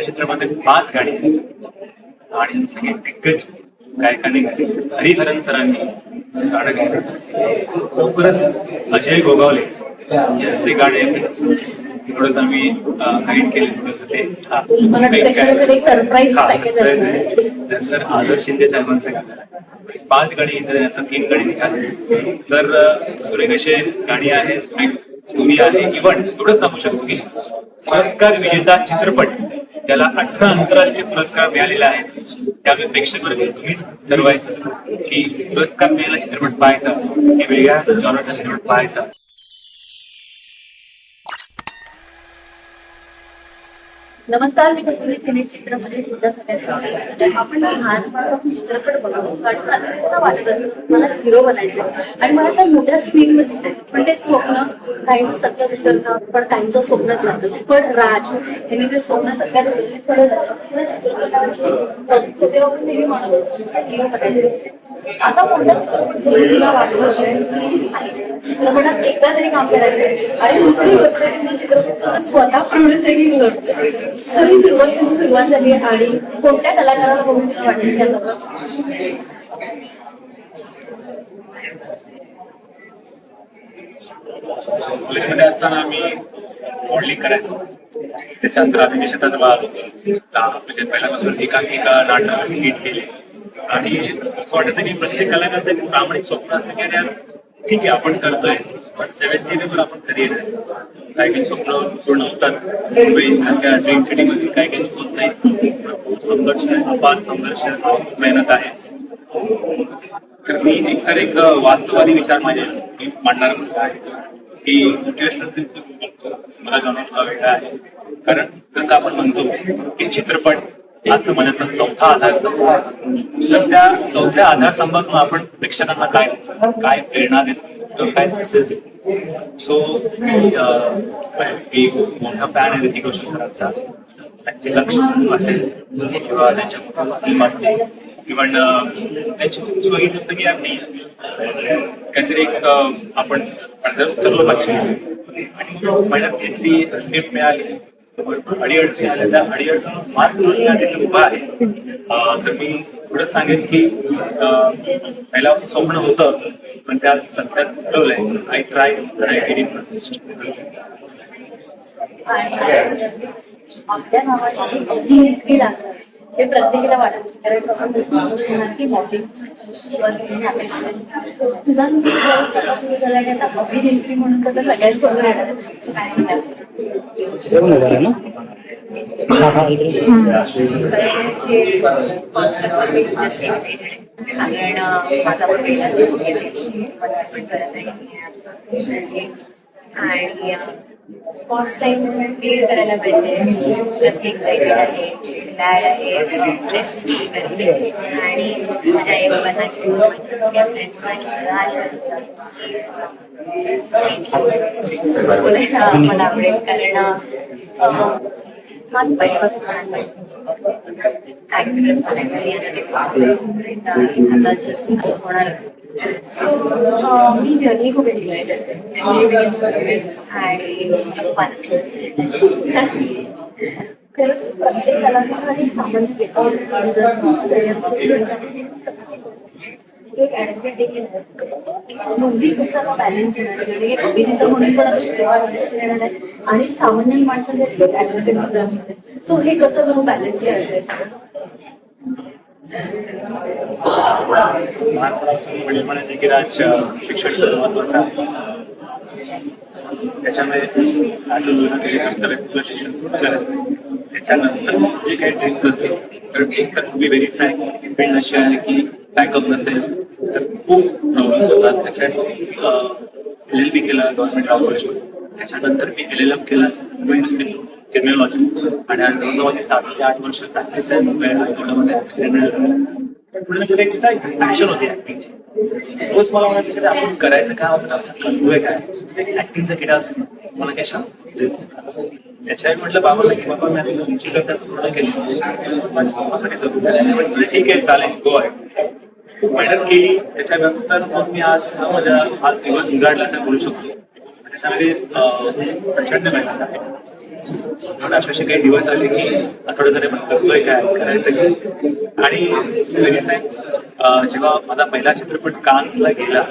त्या चित्रपटात पाच गाणी आहेत. आणि सगळे दिग्गज गायकांनी हरिहरन सरांनी गाणं गायलं लवकरच अजय गोगावले यांचे गाणे येते थोडस आम्ही गाईड केले थोडस ते. नंतर आदर शिंदे साहेबांचं गाणं. पाच गाणी येतात आता तीन गाणी निघाली. तर सुरेख असे गाणी आहे सुरेख तुम्ही आहे इव्हन एवढंच सांगू शकतो की पुरस्कार विजेता चित्रपट. त्याला अठरा आंतरराष्ट्रीय पुरस्कार मिळालेला आहे त्यामुळे प्रेक्षक वर्ग तुम्हीच ठरवायचं की पुरस्कार मिळालेला चित्रपट पाहायचा की वेगळ्या जॉनरचा चित्रपट पाहायचा. नमस्कार मी कस्तुरी सिने चित्रमध्ये तुमच्या सगळ्यांचं स्वागत आहे. आपण लहानपणापासून चित्रपट बघतो आणि प्रत्येकाला वाटत असतं. मला हिरो बनायचं आणि मला त्या मोठ्या स्क्रीनवर दिसायचं पण ते स्वप्न काहींचं सत्य उतरतं पण काहींचं स्वप्नच लागतं. पण राज यांनी ते स्वप्न सत्यात उतरले तेव्हा पण नेहमी म्हणत होतो. हिरो बनायचं आता चित्रपटात एकदा तरी काम करायचं आणि दुसरी गोष्ट तो चित्रपट स्वतः प्रोड्युसरही करतो. सो ही सुरुवात कशी सुरुवात झाली आणि कोणत्या कलाकाराला बघून तुला वाटलं की असताना आम्ही मॉडेलिंग करायचो. त्याच्यानंतर आम्ही देशात होतो. म्हणजे पहिल्यापासून एका एका नाटक स्किट केले. आणि असं वाटत की प्रत्येक कलाकाराचं एक प्रामाणिक स्वप्न असतं की अरे यार, ठीक आहे आपण करतोय पण सेव्हन्थ पण आपण करिअर काही काही स्वप्न पूर्ण होतात. मुंबई सारख्या ड्रीम सिटी मध्ये काही काही होत नाही. खूप संघर्ष अपार संघर्ष मेहनत आहे. तर मी एकतर एक वास्तववादी विचार माझे मी मांडणार मुलगा आहे. की मोटिवेशनल मला जाणून वेगळा आहे कारण जसं आपण म्हणतो की चित्रपट हा म्हणजे समाजाचा चौथा आधारस्तंभ आहे तर त्या चौथ्या आधारस्तंभातून आपण प्रेक्षकांना काय काय प्रेरणा देतो काय मेसेज देतो? सो मी खूप मोठा फॅन आहे ऋतिक रोशन सरांचा. त्यांचे लक्ष असेल किंवा त्यांच्या फिल्म असतील इव्हन त्यांची तुमची बघितलं तर की आम्ही काहीतरी एक आपण पडद्यात उतरलं पाहिजे. आणि महिन्यात घेतली स्क्रिप्ट मिळाली. भरपूर अडीअडचणी आल्या. त्या अडीअडचण मार्क म्हणून मी उभा आहे. तर मी थोडं सांगेन की पहिला स्वप्न होतं पण त्या सध्यात घडवलंय आय ट्राय आय डिड आपल्या हे प्रत्येकाला वाटत. तुझा कसा सुरू झाला की आता अभिनेत्री म्हणून तर सगळ्यांसमोर येणार हा हा कारण माझा पण पहिला आणि फर्स्ट टाइम लीड करायला मिळते जास्त एक्साइटेड आहे ग्लॅड आहे बेस्ट फील करते. आणि माझ्या आई बाबांना सगळ्या फ्रेंड्सना घेऊन आशा बोलायला मला आवडेल कारण माझं पहिल्यापासून ऍक्टर आता जस्ट होणार. सो uh, मी जर्नी खूप एन्जॉय करते आणि प्रत्येक कलाकार एक सामान्य घेतो तो एक कसा बॅलन्स येणार एक अभिनेता म्हणून पण येणार आहे. आणि सामान्य माणसाला एक सो हे कसं तुम्ही बॅलन्स करायचं लहानपणापासून वडील म्हणायचे की राज शिक्षण महत्वाचं आहे त्याच्यामुळे अजून तुझे कविता तुला शिक्षण पूर्ण करायचं त्याच्यानंतर मग जे काही ड्रीम्स असतील तर एक तर तुम्ही व्हेरी फ्रँक फील्ड अशी आहे की बॅकअप नसेल तर खूप प्रॉब्लेम्स होतात त्याच्यात एल एल बी केला गव्हर्नमेंट लॉ कॉलेजमध्ये त्याच्यानंतर मी एल एल एम केला युनिव्हर्सिटी क्रिमिनॉलॉजी आणि आज जवळजवळ सात ते आठ वर्ष प्रॅक्टिस आहे. मुंबई हायकोर्टामध्ये क्रिमिनल पॅशन होती ऍक्टिंगची रोज मला म्हणायचं की आपण करायचं काय होतं कसलोय काय? ऍक्टिंगचा किडा असतो मला काय शांत त्याच्या म्हटलं बाबाला की बाबा मी तुमची करता पूर्ण केली. माझ्या स्वप्नासाठी ठीक आहे चालेल गो आहे खूप मेहनत केली. त्याच्यानंतर मग मी आज हा माझा आज दिवस बिघाडला असं बोलू शकतो. त्याच्यामध्ये म्हणजे प्रचंड मेहनत आहे. म्हणून असे काही दिवस आले की आठवड्यात आपण करतोय काय करायचं काय आणि जेव्हा माझा पहिला चित्रपट कान्सला गेला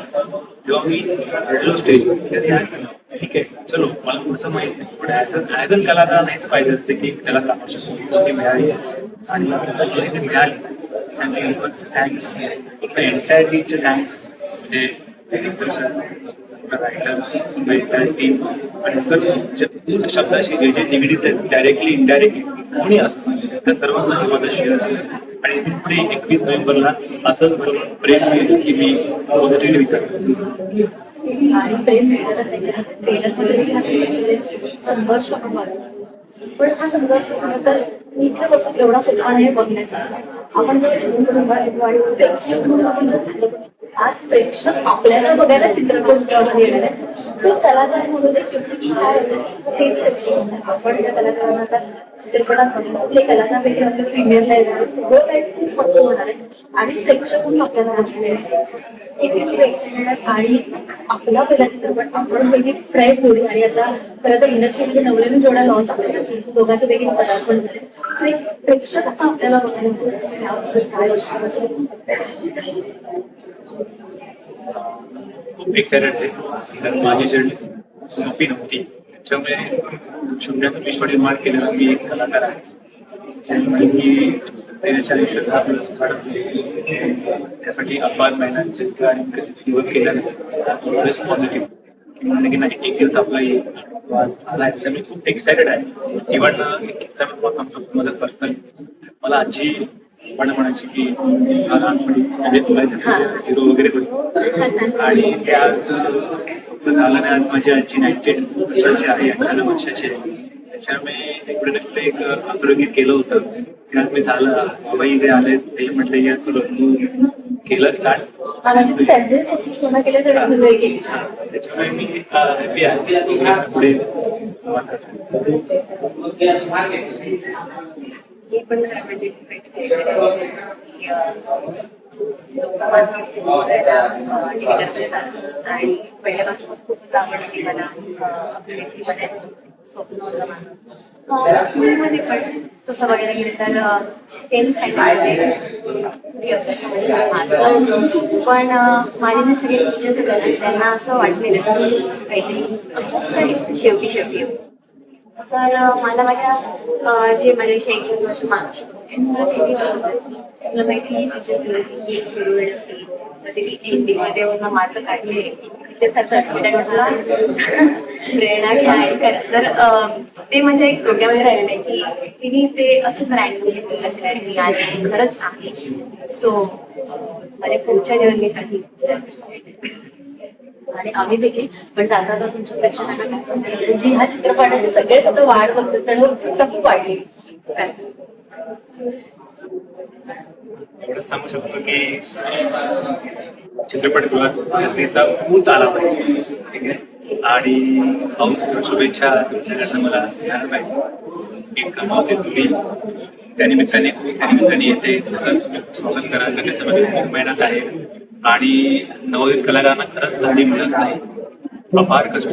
तेव्हा मी रडलो स्टेज ठीक आहे चलो मला पुढचं माहीत नाही. पण ऍज ऍज अन कलाकार नाहीच पाहिजे असते की त्याला कामाची संधी मिळाली. आणि मला ते मिळाली. चांगली थँक्स पूर्ण एंटायर टीमचे थँक्स म्हणजे रायटर्स टीम आणि सर्व जे शब्दाशी जे जे निगडीत आहेत डायरेक्टली इनडायरेक्टली कोणी असतो त्या सर्वांना हे माझं शेअर झालं आणि इथून पुढे एकवीस नोव्हेंबरला असंच बरोबर प्रेम मिळेल की मी पॉझिटिव्हली विचार संघर्ष पण हा संघर्ष खरं तर इथे बसून एवढा सोपा नाही बघण्याचा आपण जेव्हा चित्रपट वाढी प्रेक्षक आपण जेव्हा आज प्रेक्षक आपल्याला बघायला चित्रपटामध्ये येणार आहे सो कलाकार म्हणून एक तेच प्रेक्षक आपण ज्या कलाकारांना आता चित्रपटात बघितलं कलाकार देखील आपल्या प्रीमियरला येणार सगळं काही खूप मस्त होणार आहे. आणि प्रेक्षक म्हणून आपल्याला बघायला आहे. किती खूप आणि आपला पहिला चित्रपट आपण पहिली फ्रेश जोडी. आणि आता खरं तर इंडस्ट्रीमध्ये नवनवीन जोड्या लॉन्च होतात दोघांचं देखील पदार्पण झाले सो एक प्रेक्षक आता आपल्याला बघायला काय गोष्टी खूप एक्सायटेड आहे. कारण माझी जर्नी सोपी नव्हती. त्याच्यामुळे शून्यातून विश्व निर्माण केलेला मी एक कलाकार आहे. की त्याच्या आयुष्यात हा दिवस काढत त्यासाठी अपार मेहनत जितकं आणि कधीच केलं नाही पॉझिटिव्ह की नाही एक दिवस आपला येईल तो आज आला. त्याच्यामुळे खूप एक्सायटेड आहे. इव्हन एक किस्सा मी तुम्हाला सांगू शकतो. माझं पर्सनल मला आजी पण म्हणायची की लहानपणी म्हणजे हिरो वगैरे होते. आणि ते आज स्वप्न झालं नाही आज माझी आजी नाईन्टी वर्षाची आहे अठ्ठावन्न वर्षाची आहे. त्याच्यामुळे कुठे एक आग्रही केलं होतं. ते आज मी झालं. बाबाई जे आले ते म्हटले या तुला तू केलं स्टार्ट एक. त्याच्यामुळे मी हॅपी आहे. पुढे प्रवास असेल. पण खरं म्हणजे खूप आणि पहिल्यापासूनच खूप आवडते मला अभिनेत्री बनायचं स्वप्न होतं माझं. स्कूलमध्ये पण तसं बघायला गेलं तर टेन्थ स्टँडर्डमध्ये अभ्यासामध्ये पण माझे जे सगळे टीचर्स होते ना त्यांना असं वाटलेलं की काहीतरी अभ्यास तरी शेवटी शेवटी तर मला माझ्या जे माझ्या शैक्षणिक वर्ष मागची मला तुला माहिती आहे टीचर की तर मार्क काढले. टीचरसारखं त्याच्यापासून प्रेरणा घ्या तर ते माझ्या एक डोक्यामध्ये राहिलेलं आहे की तिने ते असंच रँडमली म्हणजे बोललं असेल आणि मी आज खरंच आहे. सो माझ्या पुढच्या जर्नीसाठी आणि आम्ही देखील पण जाता तुमच्या प्रेक्षकांना काय जी ह्या चित्रपटाची सगळेच आता वाढ बघतात त्यामुळे उत्सुकता हो, खूप वाढली. एवढंच सांगू शकतो की चित्रपटगृहात दिसा भूत आला पाहिजे. ठीक आहे? आणि हाऊसफुल शुभेच्छा तुमच्याकडनं मला मिळायला पाहिजे. एक कमावते जुडी त्यानिमित्ताने त्यानिमित्ताने येते. स्वागत करा. कारण त्याच्यामध्ये खूप मेहनत आहे. आणि नवोदित कलाकारांना खरंच संधी मिळत नाही. अपार कष्ट.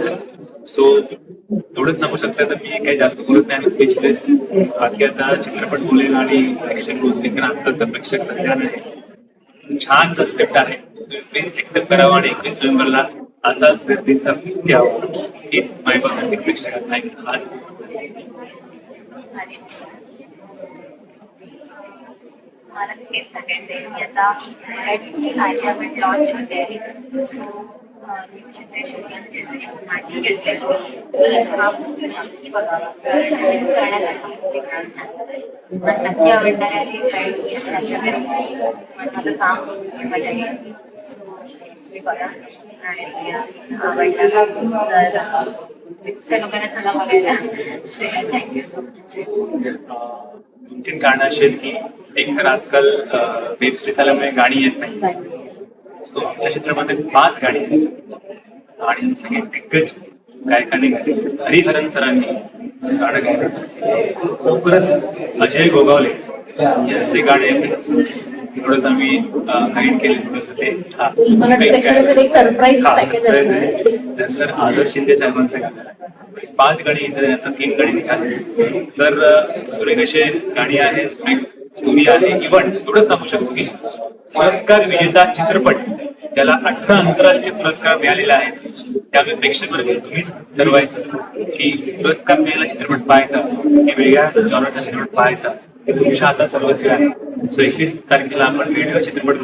सो एवढंच सांगू शकता तर मी काही जास्त बोलत नाही स्पीचलेस बाकी आता चित्रपट बोलेल आणि ऍक्शन बोलतील कारण आजकालचा प्रेक्षक सध्या नाही. छान कन्सेप्ट आहे. प्लीज एक्सेप्ट करावं आणि एकवीस नोव्हेंबरला असाच गर्दीचा द्यावं. हीच मायबापांची प्रेक्षकांना एक हात. मला हेच सांगायचं आहे की आता लॉन्च होते. So new generation young generation माझी जनरेशन हा नक्की बघावा मिस करण्यासारखा मला नक्की आहे काम पण मजा येईल तुम्ही बघा आणि आवडला तर दुसऱ्या लोकांना सांगा बघायला थँक्यू सो मच दोन तीन कारणं असेल आहेत की एक तर आजकाल वेब सिरीज आल्यामुळे गाणी येत नाही सो आमच्या चित्रपटात पाच गाणी आहेत. आणि सगळे दिग्गज गायकांनी गायली हरिहरन सरांनी गाणं गायलं. लवकरच अजय गोगावले यांचे गाणे थोडस आम्ही गाईड केले. थोडस ते. नंतर आदर शिंदे साहेबांचं गाणं. पाच गाणी तीन गाणी निघाली. तर सुरेख असे गाणी आहे सुरेख तुम्ही आहे इव्हन एवढंच सांगू शकतो की पुरस्कार विजेता चित्रपट त्याला अठरा आंतरराष्ट्रीय पुरस्कार मिळालेला आहे त्यामुळे प्रेक्षक वर्ग तुम्हीच ठरवायचं की पुरस्कार मिळालेला चित्रपट पाहायचा की वेगळ्या जॉनरचा चित्रपट पाहायचा हे तुमच्या हातात सर्वस्वी आहे. सो एकवीस तारखेला आपण व्हिडिओ चित्रपट